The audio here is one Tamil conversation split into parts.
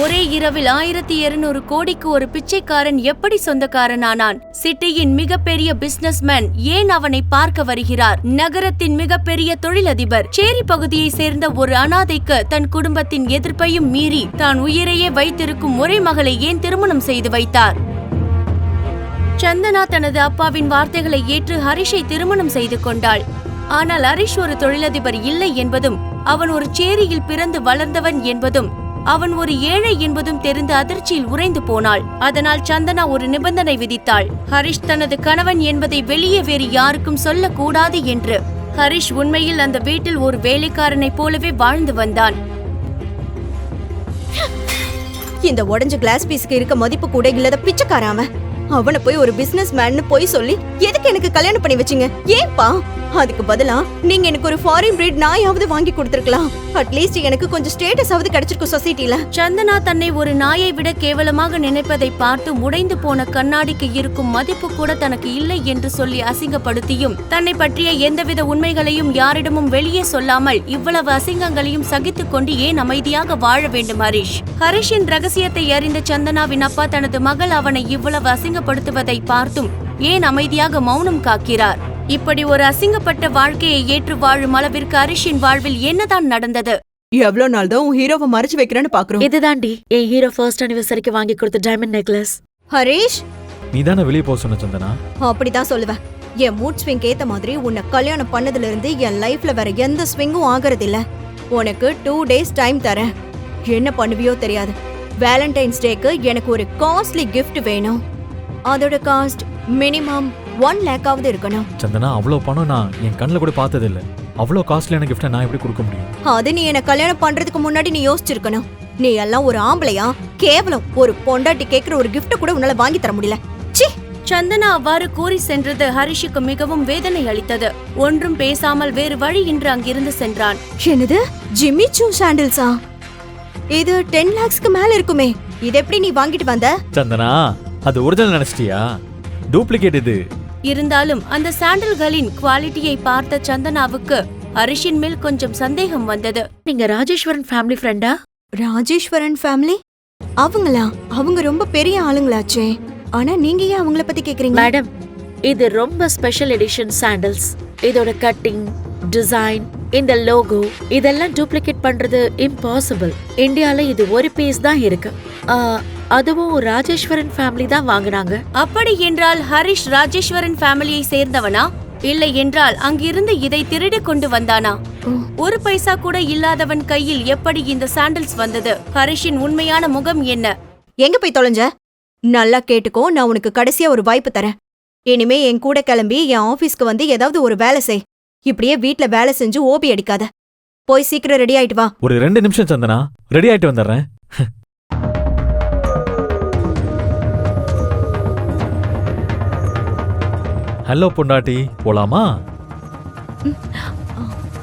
ஒரே இரவில் ஆயிரத்தி இருநூறு கோடிக்கு ஒரு பிச்சைக்காரன் எப்படி சொந்தக்காரனானான்? சிட்டியின் மிகப்பெரிய பிசினஸ்மேன் ஏன் அவனை பார்க்க வருகிறார்? நகரத்தின் மிகப்பெரிய தொழிலதிபர் சேரி பகுதியை சேர்ந்த ஒரு அனாதைக்கு தன் குடும்பத்தின் எதிர்ப்பையும் மீறி தான் உயிரையே வைத்திருக்கும் ஒரே மகளை ஏன் திருமணம் செய்து வைத்தார்? சந்தனா தனது அப்பாவின் வார்த்தைகளை ஏற்று ஹரிஷை திருமணம் செய்து கொண்டாள். ஆனால் ஹரிஷ் ஒரு தொழிலதிபர் இல்லை என்பதும் அவன் ஒரு சேரியில் பிறந்து வளர்ந்தவன் என்பதும் அவன் ஒரு ஏழை என்பதும் தெரிந்து அதிர்ச்சியில் உறைந்து போனாள். அதனால் சந்தனா ஒரு நிபந்தனை விதித்தாள். ஹரிஷ் தனது கணவன் என்பதை வெளியே வேறு யாருக்கும் சொல்லக்கூடாது என்று. ஹரிஷ் உண்மையில் அந்த வீட்டில் ஒரு வேலைக்காரனைப் போலவே வாழ்ந்து வந்தான். இந்த உடஞ்ச கிளாஸ் பீஸ்க்கு இருக்க மதிப்பு கூட இல்லாத பிச்சைக்காராம. அவனை போய் ஒரு பிசினஸ் மேன்னு போய் சொல்லி எதுக்கு எனக்கு கல்யாணம் பண்ணி வச்சீங்க? ஏன்பா? அதுக்கு பதிலா நீங்க எனக்கு ஒரு ஃபாரின் பிரீட் நாயாவது வாங்கி கொடுத்துருக்கலாம். அட்லீஸ்ட் எனக்கு கொஞ்சம் ஸ்டேட்டஸ் ஆவது கிடைச்சிருக்கும் சொசைட்டில சந்தனா தன்னை ஒரு நாயை விட கேவலமாக நினைப்பதை பார்த்து உடைந்து போன கண்ணாடிக்கு இருக்கும் மதிப்பு கூட தனக்கு இல்லை என்று சொல்லி அசிங்கப்படுத்தியும் தன்னை பற்றிய எந்தவித உண்மைகளையும் யாரிடமும் வெளியே சொல்லாமல் இவ்வளவு அசிங்கங்களையும் சகித்துக் கொண்டு ஏன் அமைதியாக வாழ வேண்டும் ஹரிஷ்? ஹரிஷின் ரகசியத்தை அறிந்த சந்தனாவின் அப்பா தனது மகள் அவனை இவ்வளவு அசிங்க அசிங்கப்படுத்துவதை பார்த்தும் ஏன் அமைதியாக மௌனம் காக்கிறார்? இப்படி ஒரு அசிங்கப்பட்ட வாழ்க்கையை ஏற்று வாழும் அளவிற்கு ஹரிஷின் வாழ்வில் என்னதான் நடந்தது? எவ்வளவு நாள் தான் உன் ஹீரோவை மறைச்சு வைக்கிறேன்னு பாக்குறோம். இதுதாண்டி என் ஹீரோ ஃபர்ஸ்ட் அனிவர்சரிக்கு வாங்கி கொடுத்த டைமண்ட் நெக்லஸ் ஹரீஷ்! நீ தானே வெளியே போக சொன்ன சந்தனா? அப்படிதான் சொல்லுவேன். என் மூட் ஸ்விங் ஏத்த மாதிரி உன்னை கல்யாணம் பண்ணதுல இருந்து என் லைஃப்ல வேற எந்த ஸ்விங்கும் ஆகிறது இல்ல உனக்கு டூ டேஸ் டைம் தரேன். என்ன பண்ணுவியோ தெரியாது. வேலண்டைன்ஸ் டேக்கு எனக்கு ஒரு காஸ்ட்லி gift வேணும். அதோட காஸ்ட் மினிமம் ஒன் லேக்காவது இருக்கணும். சந்தனா அவ்வளோ பணம் நான் என் கண்ணில் கூட பார்த்ததில்ல. அவ்வளோ காஸ்ட்லியான கிஃப்ட்டை நான் எப்படி கொடுக்க முடியும்? அது நீ என்ன கல்யாணம் பண்றதுக்கு முன்னாடி நீ யோசிச்சிருக்கணும். நீ எல்லாம் ஒரு ஆம்பளையா? கேவலம். ஒரு பொண்டாட்டி கேக்குற ஒரு gift கூட உன்னால வாங்கி தர முடியல. ச்சீ! சந்தனா அவ்வாறு கூறி சென்றது ஹரிஷுக்கு மிகவும் வேதனை அளித்தது. ஒன்றும் பேசாமல் வேறு வழியின்றி அங்கிருந்து சென்றான். என்னது? ஜிம்மி சூ சாண்டில்ஸா இது டென் லேக்ஸ்க்கு மேல இருக்குமே. இது எப்படி நீ வாங்கிட்டு வந்த? சந்தனா அது ஒரிஜினல் நினைச்சிட்டியா? டூப்ளிகேட் இது. இருந்தாலும் அந்த சாண்டல்களின் குவாலிட்டியை பார்த்த சந்தனாவுக்கு ஹரிஷின் மேல் கொஞ்சம் சந்தேகம் வந்தது. நீங்க ராஜேஸ்வரன் ஃபேமிலி ஃப்ரெண்டா ராஜேஸ்வரன் ஃபேமிலி அவங்களா? அவங்க ரொம்ப பெரிய ஆளுங்களாச்சே. ஆனா நீங்க ஏன் அவங்கள பத்தி கேக்குறீங்க? மேடம் இது ரொம்ப ஸ்பெஷல் எடிஷன் சாண்டல்ஸ் இதோட கட்டிங் டிசைன் இந்த லோகோ இதெல்லாம் டூப்ளிகேட் பண்றது இம்பாசிபிள் இந்தியால இது ஒரு பீஸ் தான் இருக்கு. அதுவும் ராஜேஸ்வரன் ஃபேமிலி தான் வாங்குனாங்க. அப்படி என்றால் ஹரிஷ் ராஜேஸ்வரன் ஃபேமிலியை சேர்ந்தவனா? இல்லை என்றால் அங்கிருந்து இதை திருடி கொண்டு வந்தானா. ஒரு பைசா கூட இல்லாதவன் கையில் எப்படி இந்த சாண்டல்ஸ் வந்தது? ஹரிஷின் உண்மையான முகம் என்ன? எங்க போய் தொலைஞ்ச? நல்லா கேட்டுக்கோ நான் உனக்கு கடைசியா ஒரு வாய்ப்பு தரேன். இனிமே என் கூட கிளம்பி என் ஆபீஸ்க்கு வந்து ஏதாவது ஒரு வேலை செய். இப்படியே வீட்ல வேலை செஞ்சு ஓபி அடிக்காத. போய் சீக்கிரம் ரெடி ஆயிட்டு வா. ஒரு ரெண்டு நிமிஷம் சந்தனா ரெடி ஆயிட்டு வந்துடுறேன். ஹலோ பொண்டாட்டி. போலாமா?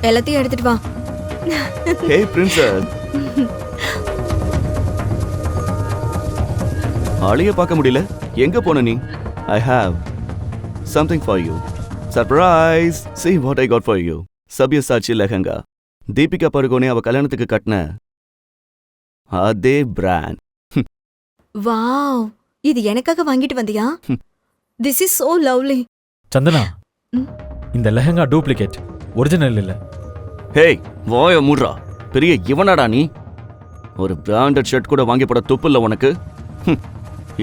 எல்லாத்தையும் எடுத்துட்டு வா. ஹே பிரின்சஸ் ஆளைய பார்க்க முடியல. எங்க போன நீ? I have something for you surprise see what I got for you Sabyasachi lehenga. Deepika Padukone அவ கல்யாணத்துக்கு கட்டின அதே பிராண்ட் வாவ்! இது எனக்காக வாங்கிட்டு வந்தியா. This is so lovely Chandana. இந்த லெஹங்கா டூப்ளிகேட் ஒரிஜினல் இல்ல. ஹேய் வாய மூடுறா. பெரிய இவனாடா நீ. ஒரு பிராண்டட் ஷர்ட் கூட வாங்கி போட துப்பு இல்ல உனக்கு.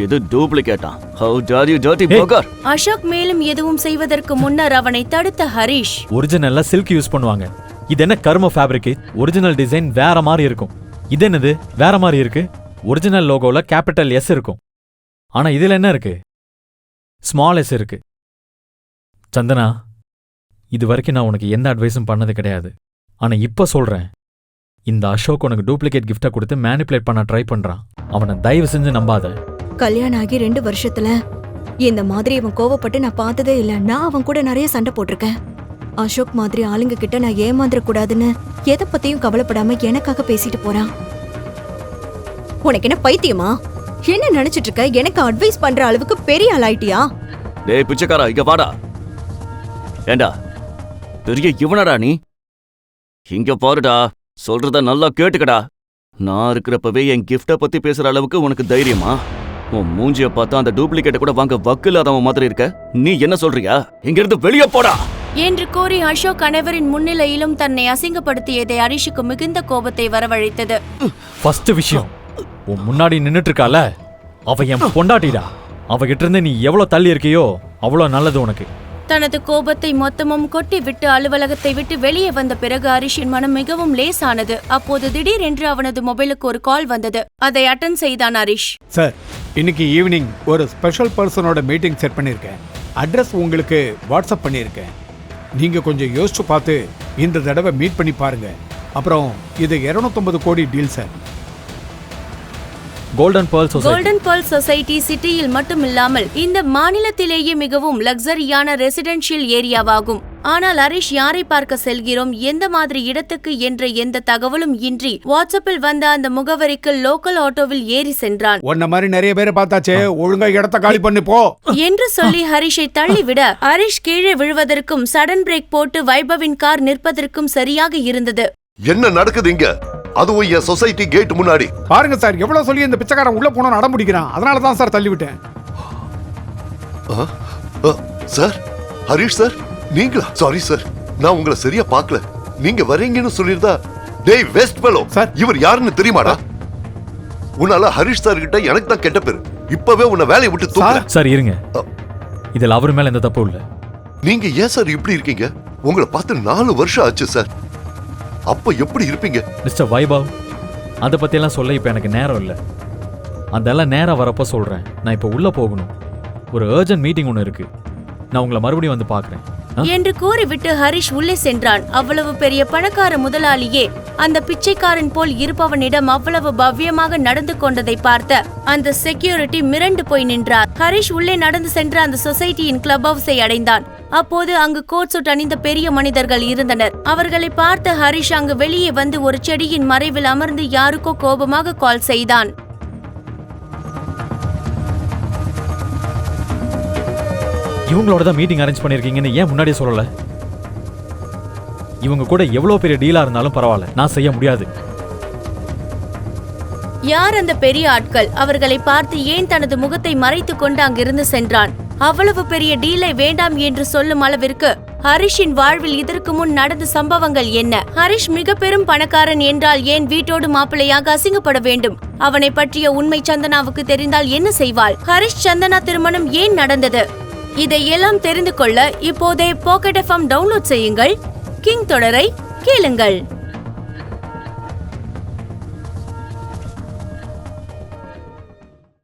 இது டூப்ளிகேட்டா. How dare you dirty Hey. Bhogar Ashok மேலும் எதுவும் செய்வதற்கு முன்னர் அவனை தடுத்த ஹரிஷ். ஒரிஜினல்ல சில்க் யூஸ் பண்ணுவாங்க. இது என்ன கர்ம ஃபேப்ரிக் ஒரிஜினல் டிசைன் வேற மாதிரி இருக்கும். இது என்னது? வேற மாதிரி இருக்கு. ஒரிஜினல் லோகோல கேபிட்டல் எஸ் இருக்கும். ஆனா இதுல என்ன இருக்கு? ஸ்மால் எஸ் இருக்கு. சந்தனா இது வரைக்கும் நான் உனக்கு எந்த அட்வைஸும் பண்ணது கிடையாது. ஆனா இப்ப சொல்றேன். இந்த அசோக் உனக்கு டூப்ளிகேட் கிஃப்டை கொடுத்து மேனிப்புலேட் பண்ண ட்ரை பண்றான். அவனை தயவு செஞ்சு நம்பாத. கல்யாணம் ஆகி ரெண்டு வருஷத்துல இந்த மாதிரி இவன் கோவப்பட்டு நான் பார்த்ததே இல்ல. நான் அவன் கூட நிறைய சண்டை போட்டிருக்கேன். அசோக் மாதிரி ஆளுங்க கிட்ட நான் ஏமாந்துட கூடாதுன்னு எதை பத்தியும் கவலைப்படாம எனக்காக பேசிட்டு போறான். உனக்கு என்ன பைத்தியமா? என்ன நினைச்சிட்டு இருக்க? எனக்கு அட்வைஸ் பண்ற அளவுக்கு பெரிய ஆள் ஆயிட்டியா? டேய் பிச்சைக்காரா இங்க வாடா. ஏண்டா? பெரிய இவனடா நீ? இங்க பாருடா சொல்றத நல்லா கேட்டுக்கடா. நான் இருக்கிறப்பவே என் கிஃப்ட பத்தி பேசுற அளவுக்கு உனக்கு தைரியமா? உன் மூஞ்சிய பார்த்தா அந்த டூப்ளிகேட்டை கூட வாங்க வக்கு இல்லாதவன் மாதிரி இருக்க. நீ என்ன சொல்றியா? இங்க இருந்து வெளியே போடா! என்று கூறி அசோக் அனைவரின் முன்னிலையிலும் தன்னை அசிங்கப்படுத்தியதை ஹரிஷுக்கு மிகுந்த கோபத்தை வரவழைத்தது. ஃபர்ஸ்ட் விஷயம் உன் முன்னாடி நின்னுட்டு இருக்கால அவ என் பொண்டாட்டிடா. அவகிட்ட இருந்து நீ எவ்வளவு தள்ளி இருக்கியோ அவ்வளவு நல்லது உனக்கு. தனது கோபத்தை மொத்தமும் கொட்டி விட்டு அலுவலகத்தை விட்டு வெளியே வந்த பிறகு ஹரிஷின் மனம் மிகவும் லேசானது. அப்போது திடீரென்று அவனது மொபைலுக்கு ஒரு கால் வந்தது. அதை அட்டன் செய்தான் ஹரிஷ். சார் இன்னைக்கு ஈவினிங் ஒரு ஸ்பெஷல் பர்சனோட மீட்டிங் செட் பண்ணியிருக்கேன். அட்ரஸ் உங்களுக்கு வாட்ஸ்அப் பண்ணியிருக்கேன். நீங்கள் கொஞ்சம் யோசிச்சு பார்த்து இந்த தடவை மீட் பண்ணி பாருங்க. அப்புறம் இது 250 கோடி deal sir. Golden Pearl Society Golden Pearl Society சிட்டியில் மட்டுமில்லாமல் இந்த மாநிலத்திலேயே மிகவும் லக்ஸரியான ரெசிடென்ஷியல் ஏரியாவாகும் ஆனால் ஹரிஷ் யாரை பார்க்க செல்கிறோம்? எந்த மாதிரி இடத்துக்கு? என்ற எந்த தகவலும் இன்றி வாட்ஸ்அப்பில் வந்த அந்த முகவரிக்கு லோக்கல் ஆட்டோவில் ஏறி சென்றான். உன்ன மாதிரி நிறைய பேரை பார்த்தாச்சே ஒழுங்கா இடத்த காலி பண்ணி போ. என்று சொல்லி ஹரிஷை தள்ளிவிட ஹரிஷ் கீழே விழுவதற்கும் சடன் பிரேக் போட்டு வைபவின் கார் நிற்பதற்கும் சரியாக இருந்தது. என்ன நடக்குது இங்க? அதுவும் என் சொசைட்டி கேட் முன்னாடி. பாருங்க சார் எவ்வளவு சொல்லி இந்த பிச்சைக்காரன் உள்ள போன நட முடிக்கிறான் அதனால தான் சார் தள்ளி விட்டேன் சார் ஹரிஷ் சார் நீங்களா? சாரி சார் நான் உங்களை சரியா பார்க்கல. நீங்க வரீங்கன்னு சொல்லியிருந்தா டேய் வெஸ்ட் பெலோ சார். இவர் யாருன்னு தெரியுமாடா? உன்னால ஹரிஷ் சார் கிட்ட எனக்கு தான் கெட்ட பேரு. இப்பவே உன்னை வேலையை விட்டு தூக்குறேன். சார். இருங்க. இதுல அவர் மேல எந்த தப்பும் இல்ல. நீங்க ஏன் சார் இப்படி இருக்கீங்க? உங்களை பார்த்து நாலு வருஷம் ஆச்சு சார். அப்ப எப்படி இருப்பீங்க? மிஸ்டர் வைபவ் அதை பத்தியெல்லாம் சொல்ல இப்ப எனக்கு நேரம் இல்ல. அதெல்லாம் நேரம் வரப்ப சொல்றேன். நான் இப்ப உள்ள போகணும். ஒரு அர்ஜென்ட் மீட்டிங் ஒன்று இருக்கு. நான் உங்களை மறுபடியும் வந்து பார்க்கறேன்? என்று கூறிவிட்டு ஹரிஷ் உள்ளே சென்றான். அவ்வளவு பெரிய பணக்கார முதலாளியே அந்த பிச்சைக்காரன் போல் இருப்பவனிடம் அவ்வளவு பவ்யமாக நடந்து கொண்டதை பார்த்த அந்த செக்யூரிட்டி மிரண்டு போய் நின்றார். ஹரிஷ் உள்ளே நடந்து சென்று அந்த சொசைட்டியின் கிளப் ஹவுஸை அடைந்தான். அப்போது அங்கு கோட் சூட் அணிந்த பெரிய மனிதர்கள் இருந்தனர். அவர்களை பார்த்த ஹரிஷ் அங்கு வெளியே வந்து ஒரு செடியின் மறைவில் அமர்ந்து யாருக்கோ கோபமாக கால் செய்தான். இவங்களோட தான் மீட்டிங் அரேஞ்ச் பண்ணிருக்கீங்கன்னு ஏன் முன்னாடியே சொல்லல? இவங்க கூட எவ்வளவு பெரிய டீலா இருந்தாலும் பரவாயில்ல. நான் செய்ய முடியாது. யார் அந்த பெரிய ஆட்கள்? அவர்களை பார்த்து ஏன் தனது முகத்தை மறைத்துக் கொண்டு அங்கிருந்து சென்றான்? அவ்வளவு பெரிய டீலை வேண்டாம் என்று சொல்லும் அளவிற்கு ஹரிஷின் வாழ்வில் இதற்கு முன் நடந்த சம்பவங்கள் என்ன? ஹரிஷ் மிக பெரும் பணக்காரன் என்றால் ஏன் வீட்டோடு மாப்பிள்ளையாக அசிங்கப்பட வேண்டும்? அவனை பற்றிய உண்மை சந்தனாவுக்கு தெரிந்தால் என்ன செய்வாள்? ஹரிஷ் சந்தனா திருமணம் ஏன் நடந்தது? இதையெல்லாம் தெரிந்து கொள்ள இப்போதே பாக்கெட் எஃப்எம் டவுன்லோட் செய்யுங்கள். கிங் தொடரை கேளுங்கள்.